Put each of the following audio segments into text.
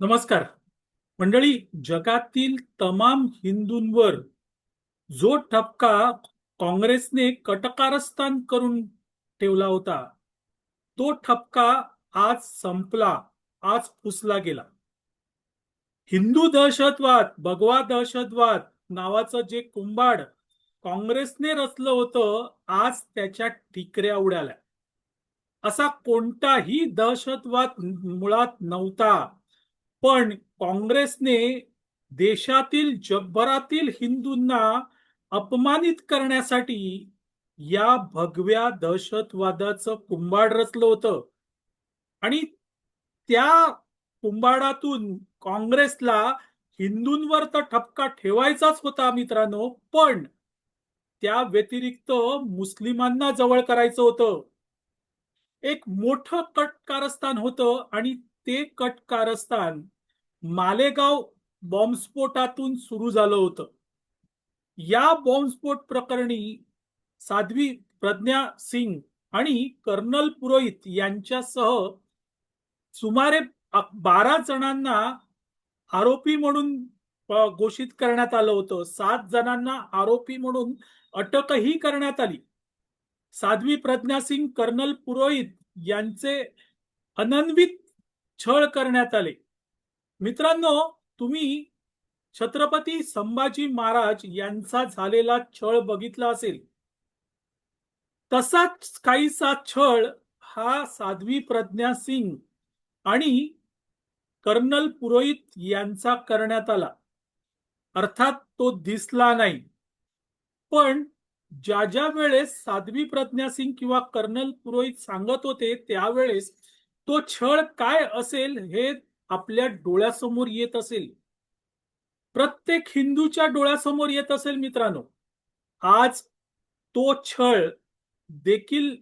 नमस्कार. मंडळी जगातील तमाम हिंदूंवर जो ठपका काँग्रेसने कटकारस्थान करून ठेवला होता तो ठपका आज संपला आज पुसला गेला. हिंदू दहशतवाद भगवा दहशतवाद नावाचं जे कुंभाड काँग्रेसने रचलं होतं आज त्याच्या ठिकऱ्या उडाल्या. असा कोणताही दहशतवाद मुळात नव्हता. पण काँग्रेसने देशातील जगभरातील हिंदूंना अपमानित करण्यासाठी या भगव्या दहशतवादाचं कुंभाड रचलं होतं. आणि त्या कुंभाडातून काँग्रेसला हिंदूंवर तर ठपका ठेवायचाच होता मित्रांनो पण त्या व्यतिरिक्त मुस्लिमांना जवळ करायचं होतं. एक मोठं कट कारस्थान होतं आणि ते कट कारस्थान मालेगाव बॉम्बस्फोटातून सुरू झालं होतं. या बॉम्बस्फोट प्रकरणी साध्वी प्रज्ञा सिंग आणि कर्नल पुरोहित यांच्यासह सुमारे बारा जणांना आरोपी म्हणून घोषित करण्यात आलं होतं. सात जणांना आरोपी म्हणून अटकही करण्यात आली. साध्वी प्रज्ञा सिंग कर्नल पुरोहित यांचे अनन्वित छळ करण्यात आले. मित्रांनो तुम्ही छत्रपती संभाजी महाराज यांचा झालेला छळ बघितला असेल. तसाच काहीसा छळ हा साध्वी प्रज्ञा सिंग आणि कर्नल पुरोहित यांचा करण्यात आला. अर्थात तो दिसला नाही. पण ज्या ज्या वेळेस साध्वी प्रज्ञा सिंग किंवा कर्नल पुरोहित सांगत होते त्यावेळेस तो छळ काय असेल हे आपल्या डोळ्यासमोर येत असेल. प्रत्येक हिंदूच्या डोळ्यासमोर येत असेल मित्रांनो. आज तो छळ देखील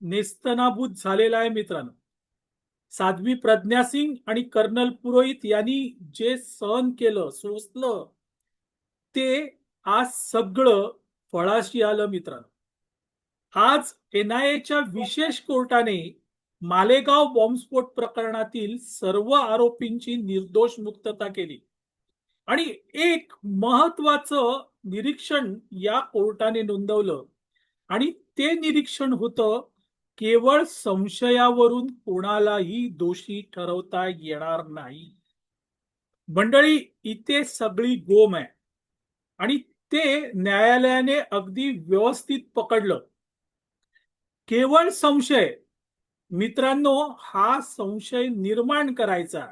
नेस्तनाभूत झालेला आहे मित्रांनो. साध्वी प्रज्ञा सिंग आणि कर्नल पुरोहित यांनी जे सहन केलं सोसलं ते आज सगळं फळाशी आलं मित्रांनो. आज एनआयएच्या विशेष कोर्टाने मालेगाव बॉम्बस्फोट प्रकरणातील सर्व आरोपींची निर्दोष मुक्तता केली. आणि एक महत्वाचं निरीक्षण या कोर्टाने नोंदवलं. आणि ते निरीक्षण होतं केवळ संशयावरून कोणालाही दोषी ठरवता येणार नाही. मंडळी इथे सगळी गोम आहे. आणि ते न्यायालयाने अगदी व्यवस्थित पकडलं. केवळ संशय मित्रांनो हा संशय निर्माण करायचा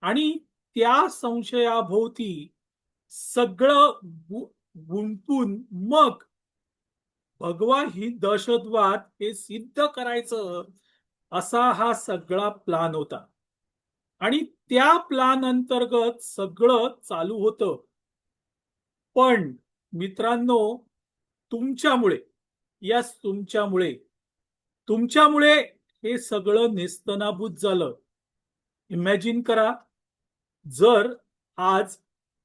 आणि त्या संशयाभोवती सगळं गुंतून मग भगवा ही दहशतवाद हे सिद्ध करायचं असा हा सगळा प्लान होता. आणि त्या प्लान अंतर्गत सगळं चालू होतं. पण मित्रांनो तुमच्यामुळे यस तुमच्यामुळे तुमच्यामुळे हे सगळं नेस्तनाभूत झालं. इमॅजिन करा जर आज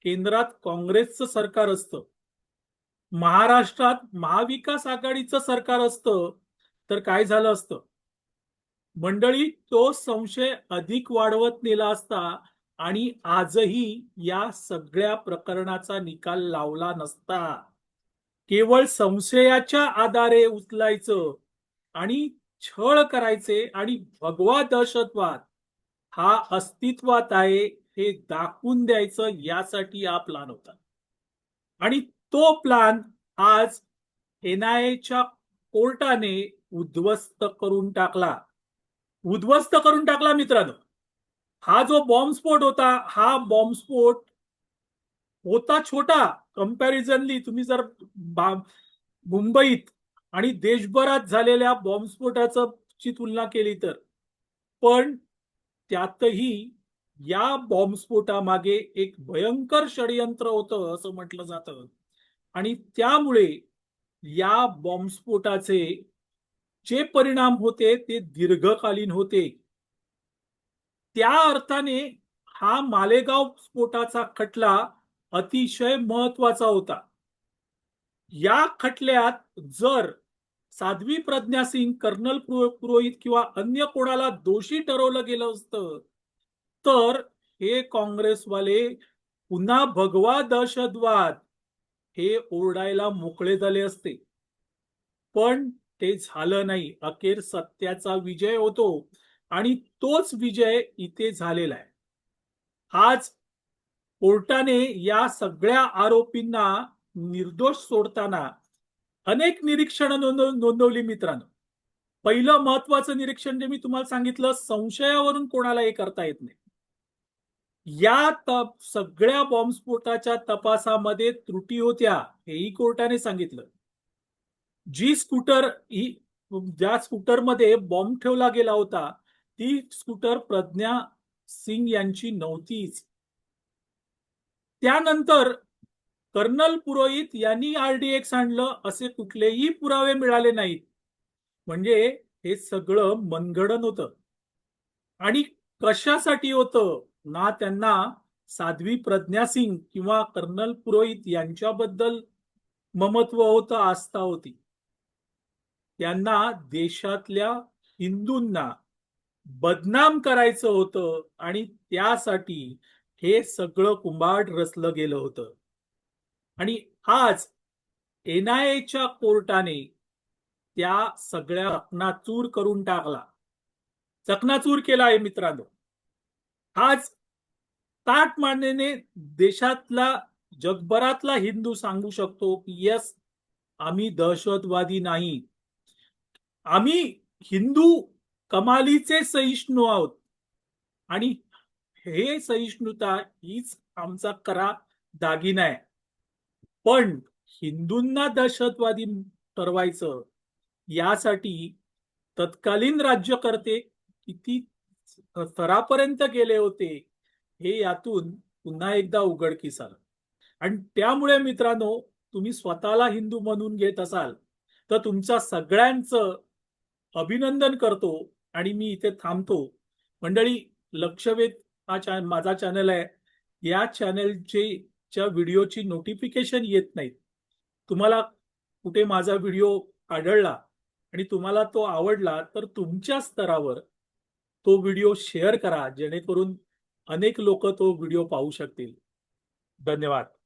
केंद्रात काँग्रेसचं सरकार असतं महाराष्ट्रात महाविकास आघाडीचं सरकार असतं तर काय झालं असतं? मंडळी तो संशय अधिक वाढवत नेला असता आणि आजही या सगळ्या प्रकरणाचा निकाल लावला नसता. केवळ संशयाच्या आधारे उचलायचं आणि छळ करायचे आणि भगवा दहशतवाद हा अस्तित्वात आहे हे दाखवून द्यायचं यासाठी हा प्लान होता. आणि तो प्लान आज एनआयएच्या कोर्टाने उद्ध्वस्त करून टाकला. उद्ध्वस्त करून टाकला मित्रांनो. हा जो बॉम्बस्फोट होता हा बॉम्बस्फोट होता छोटा. कम्पॅरिझनली तुम्ही जर मुंबईत आणि देशभरात झालेल्या बॉम्बस्फोटाचं ची तुलना केली तर. पण त्यातही या बॉम्बस्फोटामागे एक भयंकर षडयंत्र होतं असं म्हटलं जातं. आणि त्यामुळे या बॉम्बस्फोटाचे जे परिणाम होते ते दीर्घकालीन होते. त्या अर्थाने हा मालेगाव स्फोटाचा खटला अतिशय महत्त्वाचा होता. या खटल्यात जर साध्वी प्रज्ञा सिंग कर्नल पुरोहित किंवा अन्य कोणाला दोषी ठरवलं गेलं असतं तर हे काँग्रेसवाले पुन्हा भगवा दहशतवाद हे ओरडायला मोकळे झाले असते. पण ते झालं नाही. अखेर सत्याचा विजय होतो आणि तोच विजय इथे झालेला आहे. आज कोर्टाने या सगळ्या आरोपींना निर्दोष सोडताना अनेक निरीक्षण नोंदवली मित्रांनो. पहिलं महत्वाचं निरीक्षण जे मी तुम्हाला सांगितलं संशयावरून कोणाला हे करता येत नाही. या तप सगळ्या बॉम्बस्फोटाच्या तपासामध्ये त्रुटी होत्या हेही कोर्टाने सांगितलं. जी स्कूटर ही ज्या स्कूटरमध्ये बॉम्ब ठेवला गेला होता ती स्कूटर प्रज्ञा सिंग यांची नव्हतीच. त्यानंतर कर्नल पुरोहित यांनी आरडीएक्स आणलं असे कुठलेही पुरावे मिळाले नाहीत. म्हणजे हे सगळं मनगडन होतं. आणि कशासाठी होतं? ना त्यांना साध्वी प्रज्ञा सिंग किंवा कर्नल पुरोहित यांच्याबद्दल ममत्व होतं आस्था होती. त्यांना देशातल्या हिंदूंना बदनाम करायचं होतं आणि त्यासाठी हे सगळं कुंभाड रचलं गेलं होतं. आणि आज एनआयएच्या कोर्टाने त्या सगळ्या चकनाचूर करून टाकला. चकनाचूर केला आहे मित्रांनो. आज ताट मांडण्याने देशातला जगभरातला हिंदू सांगू शकतो की यस आम्ही दहशतवादी नाही. आम्ही हिंदू कमालीचे सहिष्णू आहोत. आणि हे सहिष्णुता हीच आमचा करा दागिना आहे. पण हिंदूंना दहशतवादी ठरवायचं यासाठी तत्कालीन राज्यकर्ते किती स्तरापर्यंत गेले होते हे यातून पुन्हा एकदा उघडकीस आलं आणि त्यामुळे मित्रांनो तुम्ही स्वतःला हिंदू म्हणून घेत असाल तर तुमच्या सगळ्यांचं अभिनंदन करतो आणि मी इथे थांबतो. मंडळी लक्षवेध हा चॅ माझा चॅनल आहे. या चॅनलचे च्या व्हिडिओची नोटिफिकेशन येत नाहीत. तुम्हाला कुठे माझा व्हिडिओ आढळला आणि तुम्हाला तो आवडला तर तुमच्या स्तरावर तो व्हिडिओ शेअर करा जेणेकरून अनेक लोक तो व्हिडिओ पाहू शकतील. धन्यवाद.